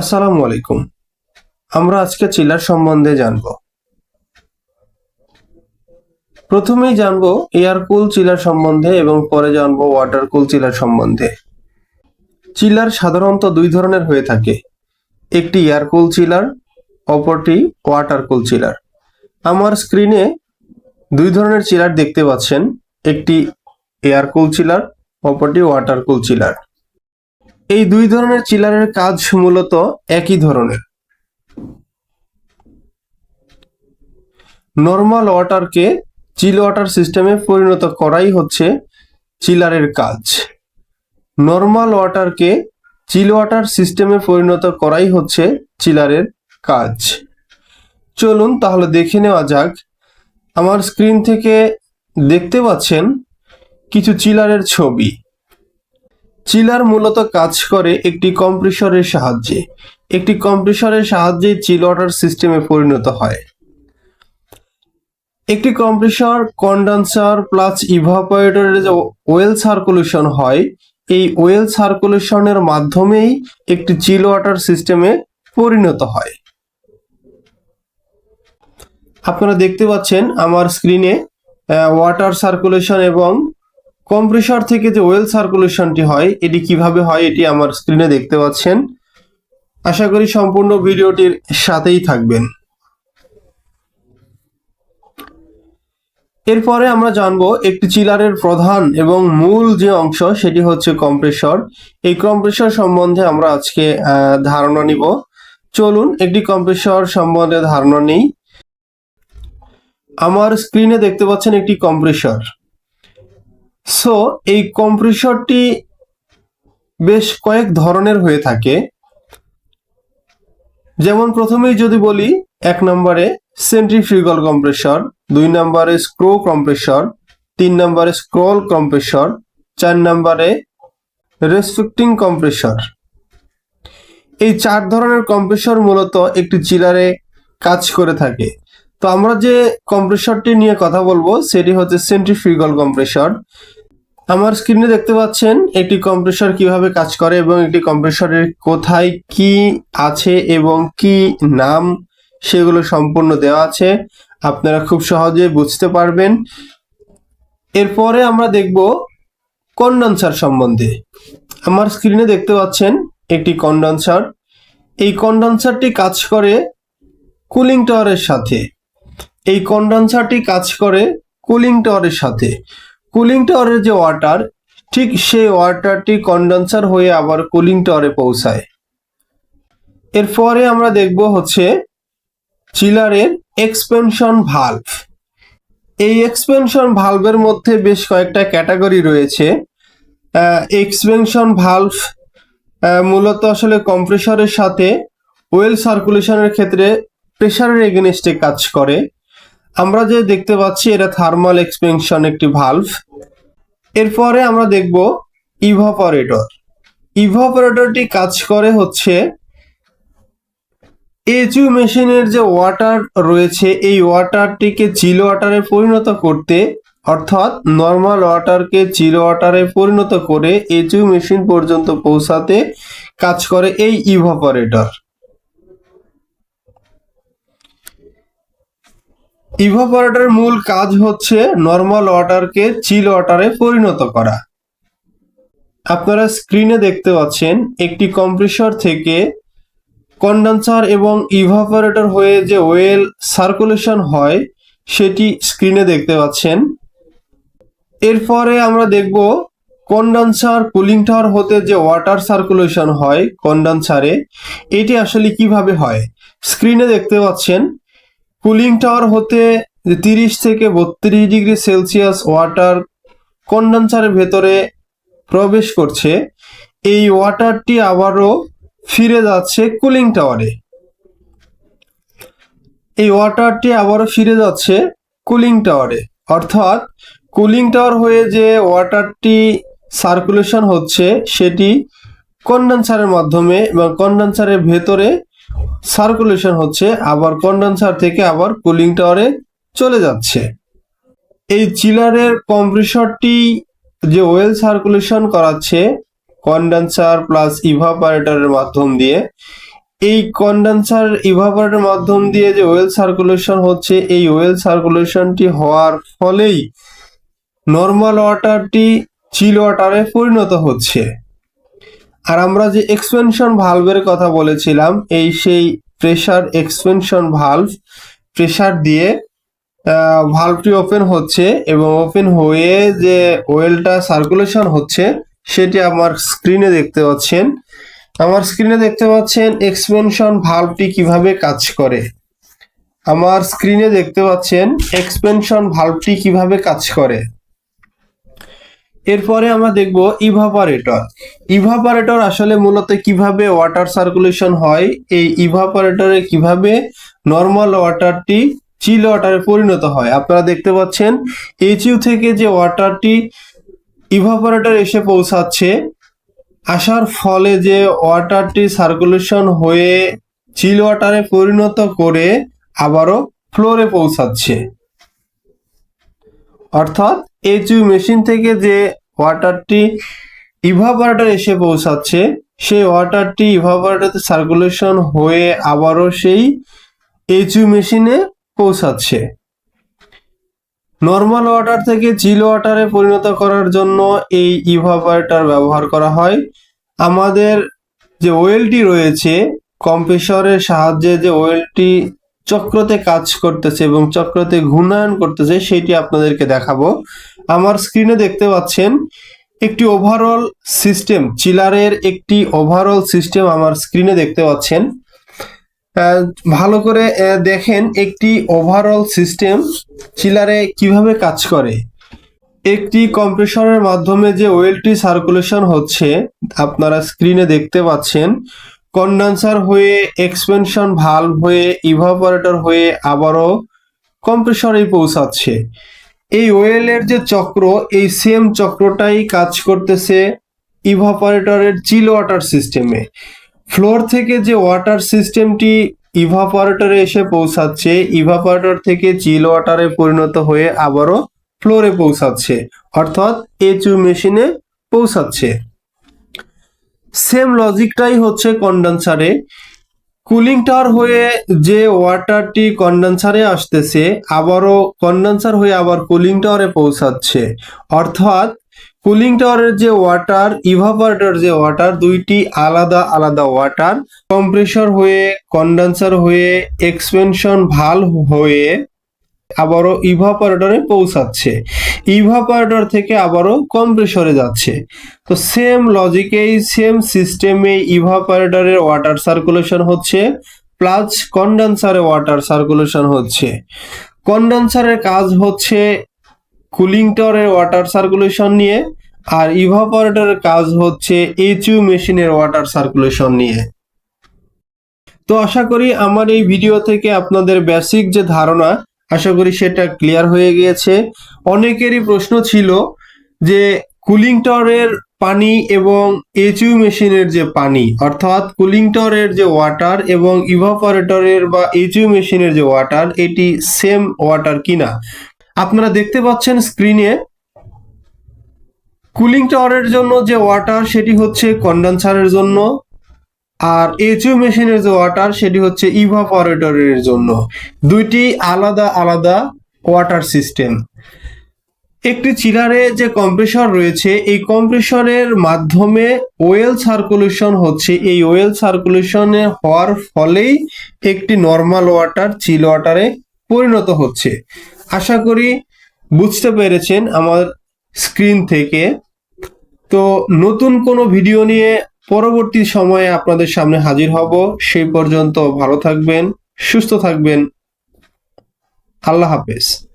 আসসালামু আলাইকুম। আমরা আজকে চিলার সম্বন্ধে জানব। প্রথমেই জানব এয়ার কুল চিলার সম্বন্ধে এবং পরে জানব ওয়াটার কুল চিলার সম্বন্ধে। চিলার সাধারণত দুই ধরনের হয়ে থাকে। একটি এয়ার কুল চিলার, অপরটি ওয়াটার কুল চিলার। আমার স্ক্রিনে দুই ধরনের চিলার দেখতে পাচ্ছেন। একটি এয়ার কুল চিলার, অপরটি ওয়াটার কুল চিলার। এই দুই ধরনের চিলারের কাজ মূলত একই ধরনের। নর্মাল ওয়াটারকে চিল ওয়াটার সিস্টেমে পরিণত করাই হচ্ছে চিলারের কাজ। নর্মাল ওয়াটারকে চিল ওয়াটার সিস্টেমে পরিণত করাই হচ্ছে চিলারের কাজ। চলুন তাহলে দেখে নেওয়া যাক। আমার স্ক্রিন থেকে দেখতে পাচ্ছেন কিছু চিলারের ছবি। চিলার মূলত কাজ করে একটি কম্প্রেসরের সাহায্যে। একটি কম্প্রেসরের সাহায্যে চিল ওয়াটার সিস্টেমে পরিণত হয়। একটি কম্প্রেসর, কন্ডেন্সার প্লাস ইভাপোরেটরের যে ওয়েল সার্কুলেশন হয়, এই ওয়েল সার্কুলেশনের মাধ্যমেই একটি চিল ওয়াটার সিস্টেমে পরিণত হয়। আপনারা দেখতে পাচ্ছেন আমার স্ক্রিনে ওয়াটার সার্কুলেশন এবং কম্প্রেসর থেকে যে ওয়েল সার্কুলেশনটি হয়, এটি কীভাবে হয় এটি আমার স্ক্রিনে দেখতে পাচ্ছেন। আশা করি সম্পূর্ণ ভিডিওটির সাথেই থাকবেন। এরপরে আমরা জানব একটি চিলারের প্রধান এবং মূল যে অংশ, সেটি হচ্ছে কম্প্রেসর। এই কম্প্রেসর সম্বন্ধে আমরা আজকে ধারণা নিব। চলুন, একটি কম্প্রেসর সম্বন্ধে ধারণা নেই। আমার স্ক্রিনে দেখতে পাচ্ছেন একটি কম্প্রেসর। সো এই কম্প্রেসরটি বেশ কয়েক ধরনের হয়ে থাকে। যেমন প্রথমেই যদি বলি, এক নম্বরে সেন্ট্রিফিউগাল কম্প্রেসর দুই নম্বরে স্ক্রো কম্প্রেসর তিন নম্বরে স্ক্রল কম্প্রেসর চার নম্বরে রেসপেক্টিং কম্প্রেসর এই চার ধরনের কম্প্রেসর মূলত একটি চিলারে কাজ করে থাকে। তো আমরা যে কম্প্রেসরটি নিয়ে কথা বলব, সেটি হচ্ছে সেন্ট্রিফিউগাল কম্প্রেসর আমার স্ক্রিনে দেখতে পাচ্ছেন একটি কম্প্রেসর কীভাবে কাজ করে এবং একটি কম্প্রেসরের কোথায় কি আছে এবং কি নাম সেগুলো সম্পূর্ণ দেওয়া আছে। আপনারা খুব সহজে বুঝতে পারবেন। এরপরে আমরা দেখব কন্ডেন্সার সম্বন্ধে। আমার স্ক্রিনে দেখতে পাচ্ছেন একটি কন্ডেন্সার এই কন্ডেন্সারটি কাজ করে কুলিং টাওয়ারের সাথে। এই কন্ডেন্সারটি কাজ করে কুলিং টাওয়ারের সাথে। কুলিং টাওয়ারের যে ওয়াটার ঠিক সেই ওয়াটারটি কন্ডেন্সার হয়ে আবার কুলিং টাওয়ারে পৌঁছায়। এরপরে আমরা দেখব হচ্ছে চিলারের এক্সপেনশন ভালভ এই এক্সপেনশন ভালভের মধ্যে বেশ কয়েকটা ক্যাটাগরি রয়েছে। এক্সপেনশন ভালভ মূলত আসলে কম্প্রেসরের সাথে ওয়েল সার্কুলেশনের ক্ষেত্রে প্রেসারের এগেনস্টে কাজ করে। আমরা যে দেখতে পাচ্ছি, এটা থার্মাল এক্সপেনশন একটি ভালভ এরপরে আমরা দেখব ইভাপরেটর ইভাপরেটরটি কাজ করে হচ্ছে এচু মেশিনের যে ওয়াটার রয়েছে, এই ওয়াটারটিকে চিল ওয়াটারে পরিণত করতে, অর্থাৎ নর্মাল ওয়াটারকে চিল ওয়াটারে পরিণত করে এচু মেশিন পর্যন্ত পৌঁছাতে কাজ করে এই ইভাপরেটর ইভাপরেটরের মূল কাজ হচ্ছে নর্মাল ওয়াটারকে চিল ওয়াটারে পরিণত করা। আপনারা স্ক্রিনে দেখতে পাচ্ছেন, একটি কম্প্রেসর থেকে কন্ডেন্সার এবং ইভাপোরেটর হয়ে যে ওয়েল সার্কুলেশন হয়, সেটি স্ক্রিনে দেখতে পাচ্ছেন। এরপরে আমরা দেখব কন্ডেন্সার কুলিং টাওয়ার হতে যে ওয়াটার সার্কুলেশন হয় কন্ডেন্সারে এটি আসলে কীভাবে হয়? স্ক্রিনে দেখতে পাচ্ছেন কুলিং টাওয়ার হতে তিরিশ থেকে বত্রিশ ডিগ্রি সেলসিয়াস ওয়াটার কন্ডেন্সারের ভেতরে প্রবেশ করছে। এই ওয়াটারটি আবারও ফিরে যাচ্ছে কুলিং টাওয়ারে। এই ওয়াটারটি আবারও ফিরে যাচ্ছে কুলিং টাওয়ারে। অর্থাৎ কুলিং টাওয়ার হয়ে যে ওয়াটারটি সার্কুলেশন হচ্ছে, সেটি কন্ডেন্সারের মাধ্যমে এবং কন্ডেন্সারের ভেতরে সার্কুলেশন হচ্ছে, আবার কন্ডেন্সার থেকে আবার কুলিং টাওয়ারে চলে যাচ্ছে। এই চিলারের কম্প্রেসরটি যে ওয়েল সার্কুলেশন করাচ্ছে কন্ডেন্সার প্লাস ইভাপারেটরের মাধ্যম দিয়ে, এই কন্ডেন্সার ইভাপোরেটর মাধ্যম দিয়ে যে ওয়েল সার্কুলেশন হচ্ছে, এই ওয়েল সার্কুলেশনটি হওয়ার ফলেই নর্মাল ওয়াটারটি চিল ওয়াটারে পরিণত হচ্ছে। আর আমরা যে এক্সপেনশন ভালভের কথা বলেছিলাম, এই সেই প্রেসার এক্সপেনশন ভালভ প্রেসার দিয়ে ভালভটি ওপেন হচ্ছে এবং ওপেন হয়ে যে ওয়েলটা সার্কুলেশন হচ্ছে, সেটি আমার স্ক্রিনে দেখতে পাচ্ছেন। আমার স্ক্রিনে দেখতে পাচ্ছেন এক্সপেনশন ভালভটি কীভাবে কাজ করে। আমার স্ক্রিনে দেখতে পাচ্ছেন এক্সপেনশন ভালভটি কীভাবে কাজ করে। এরপরে আমরা দেখব ইভাপারেটর ইভাপারেটর আসলে মূলত কীভাবে ওয়াটার সার্কুলেশন হয়, এই ইভাপারেটরে কীভাবে নর্মাল ওয়াটারটি চিল ওয়াটারে পরিণত হয়। আপনারা দেখতে পাচ্ছেন এইচইউ থেকে যে ওয়াটারটি ইভাপারেটর এসে পৌঁছাচ্ছে, আসার ফলে যে ওয়াটারটি সার্কুলেশন হয়ে চিল ওয়াটারে পরিণত করে আবারও ফ্লোরে পৌঁছাচ্ছে। অর্থাৎ এইচইউ মেশিন থেকে যে ওয়াটারটি ইভাপারেটর এসে পৌঁছাচ্ছে, সেই ওয়াটারটি ইভাপারেটরতে সার্কুলেশন হয়ে আবারও সেই এইচইউ মেশিনে পৌঁছাচ্ছে। নর্মাল ওয়াটার থেকে চিল ওয়াটারে পরিণত করার জন্য এই ইভাপারেটর ব্যবহার করা হয়। আমাদের যে ওয়েলটি রয়েছে কম্প্রেসরের সাহায্যে যে ওয়েলটি চক্রতে কাজ করতেছে এবং চক্রতে ঘূর্ণায়ন করতেছে, সেটি আপনাদেরকে দেখাবো। আমার স্ক্রিনে দেখতে পাচ্ছেন একটি ওভারঅল সিস্টেম চিলারের একটি ওভারঅল সিস্টেম আমার স্ক্রিনে দেখতে পাচ্ছেন। ভালো করে দেখেন একটি ওভারঅল সিস্টেম চিলারে কীভাবে কাজ করে। একটি কম্প্রেসরের মাধ্যমে যে ওয়েলটি সার্কুলেশন হচ্ছে, আপনারা স্ক্রিনে দেখতে পাচ্ছেন কন্ডেন্সার হয়ে এক্সপেনশন ভালভ হয়ে ইভাপোরেটর হয়ে আবারও কম্প্রেসরে পৌঁছাচ্ছে। এই ওয়েলের যে চক্র, এই সেম চক্রটাই কাজ করতেছে ইভাপোরেটরের চিল ওয়াটার সিস্টেমে ফ্লোর থেকে যে ওয়াটার সিস্টেমটি ইভাপারেটরে এসে পৌঁছাচ্ছে ইভাপারেটর থেকে চিল ওয়াটারে পরিণত হয়ে আবারও ফ্লোরে পৌঁছাচ্ছে, অর্থাৎ এচু মেশিনে পৌঁছাচ্ছে। সেম লজিকটাই হচ্ছে কন্ডেন্সারে কুলিং টাওয়ার হয়ে যে ওয়াটারটি কন্ডেন্সারে আসতেছে, আবারও কন্ডেন্সার হয়ে আবার কুলিং টাওয়ারে পৌঁছাচ্ছে। অর্থাৎ কুলিং টাওয়ারের যে ওয়াটার, ইভাপারেটর যে ওয়াটার, দুইটি আলাদা আলাদা ওয়াটার, কম্প্রেসর হয়ে, কন্ডেন্সার হয়ে, এক্সপেনশন ভালো হয়ে আবারও ইভাপারেটরে পৌঁছাচ্ছে। ইভাপারেটর থেকে আবারও কম্প্রেসরে যাচ্ছে। তো সেম লজিকেই সেম সিস্টেমে ইভাপারেটরের ওয়াটার সার্কুলেশন হচ্ছে প্লাস কন্ডেন্সারে ওয়াটার সার্কুলেশন হচ্ছে। কন্ডেন্সারের কাজ হচ্ছে কুলিং টাওয়ারের ওয়াটার সার্কুলেশন নিয়ে, আর ইভাপারেটরের কাজ হচ্ছে এইচইউ মেশিনের ওয়াটার সার্কুলেশন নিয়ে। তো আশা করি আমার এই ভিডিও থেকে আপনাদের বেসিক যে ধারণা আশা করি সেটা ক্লিয়ার হয়ে গিয়েছে। অনেকেরই প্রশ্ন ছিল যে কুলিং টাওয়ারের পানি এবং এইচইউ মেশিনের যে পানি, অর্থাৎ কুলিং টাওয়ারের যে ওয়াটার এবং ইভাপারেটরের বা এইচইউ মেশিনের যে ওয়াটার এটি সেম ওয়াটার কিনা? আপনারা দেখতে পাচ্ছেন স্ক্রিনে কুলিং টাওয়ারের জন্য যে ওয়াটার সেটি হচ্ছে কন্ডেন্সারের জন্য। আর এইচইউ মেশিনের যে ওয়াটার, সেটি হচ্ছে ইভাপোরেটরের জন্য। দুইটি আলাদা আলাদা ওয়াটার সিস্টেম একটি চিলারে যে কম্প্রেসর রয়েছে, এই কম্প্রেসরের মাধ্যমে ওয়েল সার্কুলেশন হচ্ছে। এই ওয়েল সার্কুলেশনে হওয়ার ফলেই একটি নর্মাল ওয়াটার চিল ওয়াটারে পরিণত হচ্ছে। আশা করি বুঝতে পেরেছেন আমার স্ক্রিন থেকে। তো নতুন কোনো ভিডিও নিয়ে পরবর্তী সময়ে আপনাদের সামনে হাজির হব। সেই পর্যন্ত ভালো থাকবেন সুস্থ থাকবেন। আল্লাহ হাফেজ।